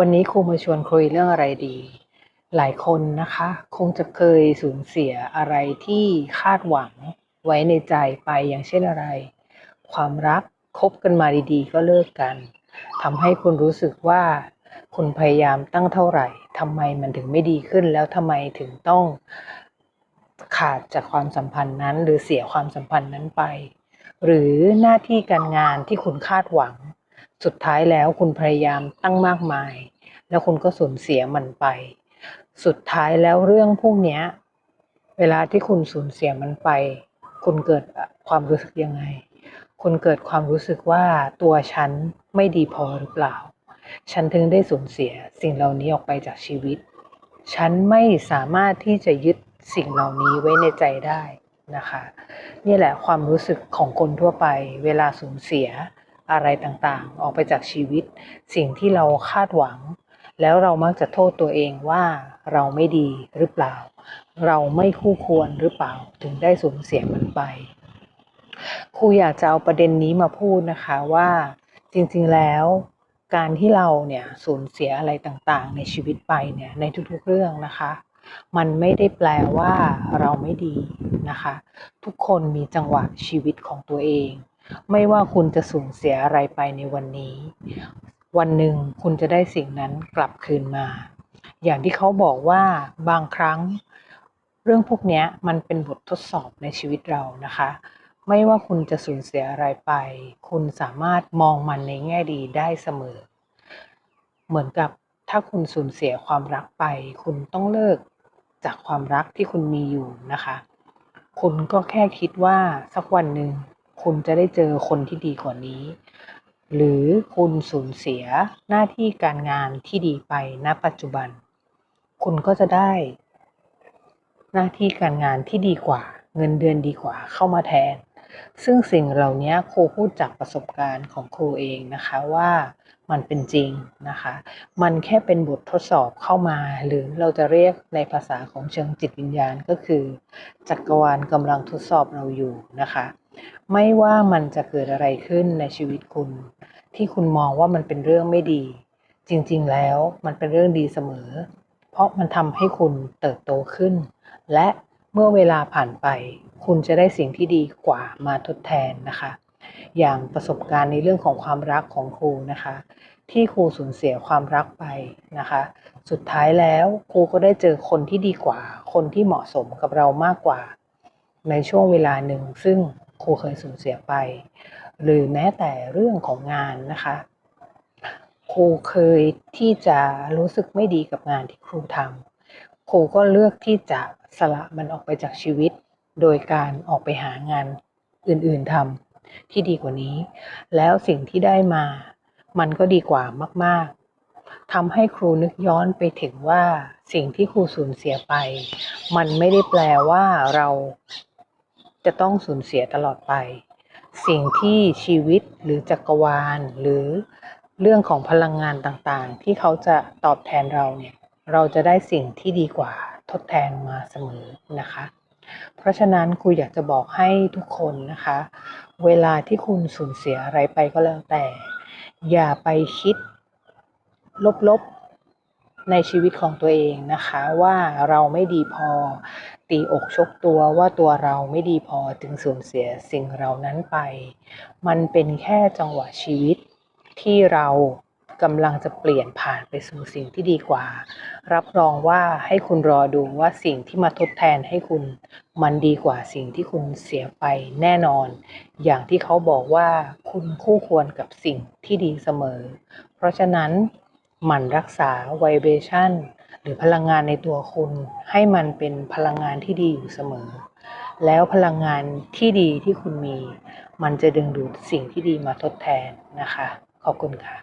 วันนี้ครูมาชวนคุยเรื่องอะไรดี หลายคนนะคะ คงจะเคยสูญเสียอะไรที่คาดหวังไว้ในใจไปอย่างเช่นอะไร ความรักคบกันมาดีๆ ก็เลิกกันทำให้คุณรู้สึกว่า คุณพยายามตั้งเท่าไหร่ทำไมมันถึงไม่ดีขึ้นแล้วทำไมถึงต้องขาดจากความสัมพันธ์นั้น หรือเสียความสัมพันธ์นั้นไป หรือหน้าที่การงานที่คุณคาดหวัง สุดท้ายแล้วคุณพยายามตั้งมากมาย แล้วคุณก็สูญเสียมันไป สุดท้ายแล้วเรื่องพวกนี้เวลาที่คุณสูญเสียมันไป คุณเกิดความรู้สึกยังไง คุณเกิดความรู้สึกว่าตัวฉันไม่ดีพอหรือเปล่า ฉันถึงได้สูญเสียสิ่งเหล่านี้ออกไปจากชีวิต ฉันไม่สามารถที่จะยึดสิ่งเหล่านี้ไว้ในใจได้นะคะ นี่แหละความรู้สึกของคนทั่วไป เวลาสูญเสียอะไรต่างๆ ออกไปจากชีวิต สิ่งที่เราคาดหวัง แล้วเรามักจะโทษตัวเองว่าเราไม่ดีหรือเปล่า เราไม่คู่ควรหรือเปล่า ถึงได้สูญเสียมันไป ครูอยากจะเอาประเด็นนี้มาพูดนะคะว่าจริงๆแล้วการที่เราเนี่ยสูญเสียอะไรต่างๆ ในชีวิตไปเนี่ยในทุกๆเรื่องนะคะ มันไม่ได้แปลว่าเราไม่ดีนะคะ ทุกคนมีจังหวะชีวิตของตัวเอง ไม่ว่าคุณจะสูญเสียอะไรไปในวันนี้ วันหนึ่งคุณจะได้สิ่งนั้นกลับคืนมา อย่างที่เขาบอกว่าบางครั้ง เรื่องพวกนี้มันเป็นบททดสอบในชีวิตเรานะคะ ไม่ว่าคุณจะสูญเสียอะไรไป คุณสามารถมองมันในแง่ดีได้เสมอ เหมือนกับถ้าคุณสูญเสียความรักไป คุณต้องเลิกจากความรักที่คุณมีอยู่นะคะ คุณก็แค่คิดว่าสักวันหนึ่งคุณจะได้เจอคนที่ดีกว่านี้ หรือคุณสูญเสียหน้าที่การงานที่ดีไปณปัจจุบัน คุณก็จะได้ หน้าที่การงานที่ดีกว่า เงินเดือนดีกว่าเข้ามาแทน ซึ่งสิ่งเหล่านี้ครูพูดจากประสบการณ์ของครูเองนะคะว่ามันเป็นจริงนะคะ มันแค่เป็นบททดสอบเข้ามา หรือเราจะเรียกในภาษาของเชิงจิตวิญญาณก็คือ จักรวาลกำลังทดสอบเราอยู่นะคะ ไม่ว่ามันจะเกิดอะไรขึ้นในชีวิตคุณ ที่คุณมองว่ามันเป็นเรื่องไม่ดี จริงๆ แล้วมันเป็นเรื่องดีเสมอ เพราะมันทำให้คุณเติบโตขึ้น และเมื่อเวลาผ่านไป คุณจะได้สิ่งที่ดีกว่ามาทดแทนนะคะ อย่างประสบการณ์ในเรื่องของความรักของครูนะคะ ที่ครูสูญเสียความรักไปนะคะ สุดท้ายแล้วครูก็ได้เจอคนที่ดีกว่า คนที่เหมาะสมกับเรามากกว่า ในช่วงเวลาหนึ่งซึ่ง ครูเคยสูญเสียไป หรือแม้แต่เรื่องของงานนะคะ ครูเคยที่จะรู้สึกไม่ดีกับงานที่ครูทำครูก็เลือกที่จะสละมันออกไปจากชีวิต โดยการออกไปหางานอื่นๆทำที่ดีกว่านี้ แล้วสิ่งที่ได้มา มันก็ดีกว่ามาก ๆทำให้ครูนึกย้อนไปถึงว่าสิ่งที่ครูสูญเสียไป มันไม่ได้แปลว่าเรา จะต้องสูญเสียตลอดไป สิ่งที่ชีวิตหรือจักรวาล หรือเรื่องของพลังงานต่างๆ ที่เขาจะตอบแทนเราเนี่ยเราจะได้สิ่งที่ดีกว่าทดแทนมาเสมอนะคะ เพราะฉะนั้นครูอยากจะบอกให้ทุกคนนะคะ เวลาที่คุณสูญเสียอะไรไปก็แล้วแต่ อย่าไปคิดลบๆ ในชีวิตของตัวเองนะคะว่าเราไม่ดีพอ ตีอกชกตัวว่าตัวเราไม่ดีพอถึงสูญเสียสิ่งเรานั้นไป มันเป็นแค่จังหวะชีวิตที่เรากำลังจะเปลี่ยนผ่านไปสู่สิ่งที่ดีกว่า รับรองว่าให้คุณรอดูว่าสิ่งที่มาทดแทนให้คุณ มันดีกว่าสิ่งที่คุณเสียไปแน่นอน อย่างที่เขาบอกว่าคุณคู่ควรกับสิ่งที่ดีเสมอ เพราะฉะนั้น หมั่นรักษาไวเบชั่นหรือพลังงานในตัวคุณ ให้มันเป็นพลังงานที่ดีอยู่เสมอ แล้วพลังงานที่ดีที่คุณมี มันจะดึงดูดสิ่งที่ดีมาทดแทนนะคะ ขอบคุณค่ะ